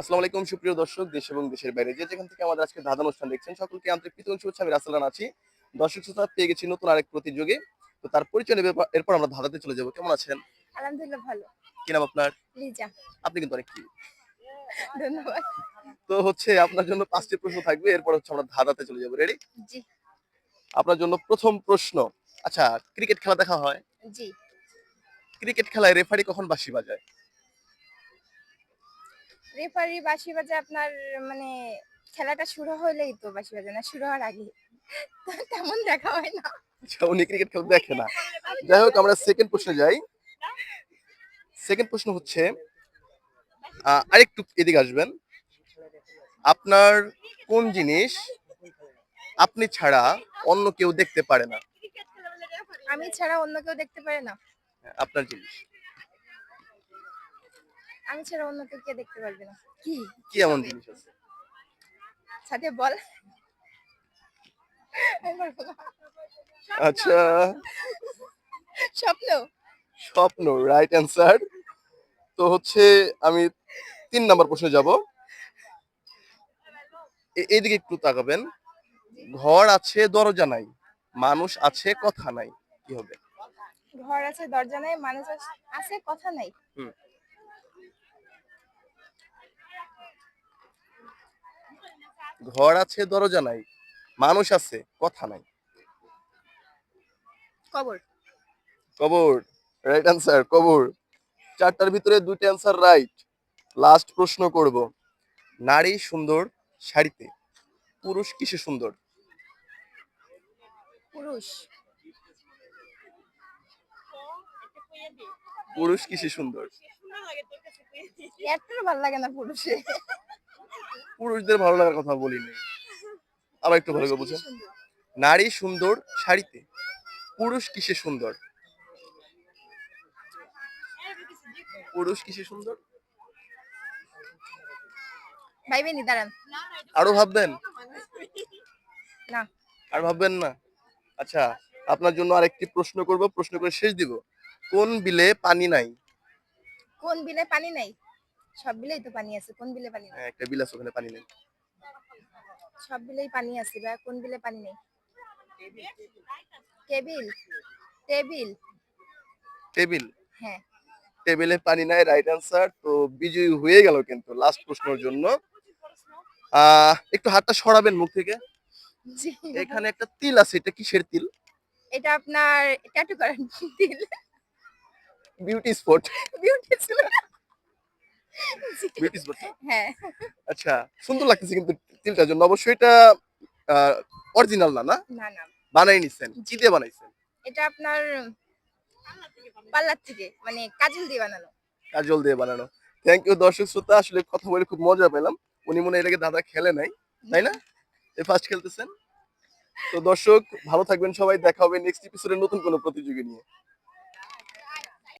আসসালামু আলাইকুম সুপ্রিয় দর্শক দেশ এবং দেশের বাইরে যে যেখান থেকে আমাদের আজকে ধাঁধা অনুষ্ঠান দেখছেন সকলকে আন্তরিক প্রীতি শুভেচ্ছা। আমি রাসেলান আছি। দর্শক শ্রোতা পেয়ে গেছি নতুন আরেক প্রতিযোগী। তো তার পরিচয় নেবে এরপর আমরা ধাঁধাতে চলে যাব। কেমন আছেন? আলহামদুলিল্লাহ ভালো। কি নাম আপনার? লিজা। আপনি কিন্তু অনেক কি ধন্যবাদ। তো হচ্ছে আপনার জন্য পাঁচটি প্রশ্ন থাকবে। এরপর হচ্ছে আমরা ধাঁধাতে চলে যাব। রেডি জি। আপনার জন্য প্রথম প্রশ্ন। আচ্ছা ক্রিকেট খেলা দেখা হয়? জি। ক্রিকেট খেলায় রেফারি কখন বাঁশি বাজায়? রেফারি বাঁশি বাজে আপনার মানে খেলাটা শুরু হলেই তো বাঁশি বাজে না শুরু হওয়ার আগে? তেমন দেখা হয় না। আচ্ছা উনি ক্রিকেট খেলা দেখে না। যাই হোক আমরা সেকেন্ড প্রশ্নে যাই। সেকেন্ড প্রশ্ন হচ্ছে আরেকটু এদিকে আসবেন। আপনার কোন জিনিস আপনি ছাড়া অন্য কেউ দেখতে পারে না? আমি ছাড়া অন্য কেউ দেখতে পারে না। আপনার জিনিস। আমি ছাড়া অন্য কেউ কে দেখতে পারবে না। কি? কি এমন জিনিস আছে? সাথে বল। আচ্ছা। স্বপ্ন। স্বপ্ন রাইট অ্যান্সার তো হচ্ছে আমি তিন নাম্বার প্রশ্নে যাব। এ- এইদিকে একটু তাকাবেন। ঘর আছে দরজা নাই। মানুষ আছে কথা নাই। কি হবে? ঘর আছে দরজা নাই। মানুষ আছে কথা নাই। ঘর আছে দরজা নাই মানুষ আছে কথা নাই। কবর। কবর রাইট অ্যান্সার কবর। চারটার ভিতরে দুইটা অ্যান্সার রাইট লাস্ট প্রশ্ন করব নারী সুন্দর শাড়িতে পুরুষ কিসে সুন্দর? পুরুষ। পুরুষ কিসে সুন্দর? এত ভালো লাগে না পুরুষে। পুরুষদের ভালো লাগার কথা বলিনি। আবার একটু ভালো করে বুঝুন সুন্দর? নারী সুন্দর শাড়িতে। পুরুষ কিসে সুন্দর? পুরুষ কিসে সুন্দর? ভাইবেনি দাঁড়ান। আরও ভাববেন? না। আর ভাববেন না? আচ্ছা আপনার জন্য আরেকটি প্রশ্ন করব প্রশ্ন করে শেষ দিব। কোন বিলে পানি নাই? কোন বিলে পানি নাই? সব বিলেই তো পানি আছে কোন বিলে পানি নাই? হ্যাঁ, একটা বিল আছে ওখানে পানি নেই। সব বিলেই পানি আছে বা কোন বিলে পানি নেই? Table table. টেবিল? হ্যাঁ। টেবিলে পানি নাই রাইট অ্যান্সার তো বিজয়ী হয়ে গেল কিন্তু লাস্ট প্রশ্নের জন্য। একটু হাতটা সরাবেন মুখ থেকে। এখানে একটা তিল আছে এটা কিসের তিল? এটা আপনার ট্যাটু করার তিল। বিউটি স্পট বিউটি হ্যাঁ। আচ্ছা সুন্দর লাগতেছে কিন্তু তিলটার জন্য। অবশ্যই এটা অরিজিনাল না না? না না। বানাই নিছেন। কি দিয়ে বানাইছেন? এটা আপনার পার্লার থেকে মানে কাজল দিয়ে বানানো। কাজল দিয়ে বানানো। থ্যাংক ইউ দর্শক শ্রোতা। আসলে কথা বলে খুব মজা পেলাম। উনি মনে এটাকে দাদা খেলে নাই তাই না? এই ফার্স্ট খেলতেছেন। তো দর্শক ভালো থাকবেন সবাই। দেখা হবে নেক্সট এপিসোডে নতুন কোনো প্রতিযোগী নিয়ে।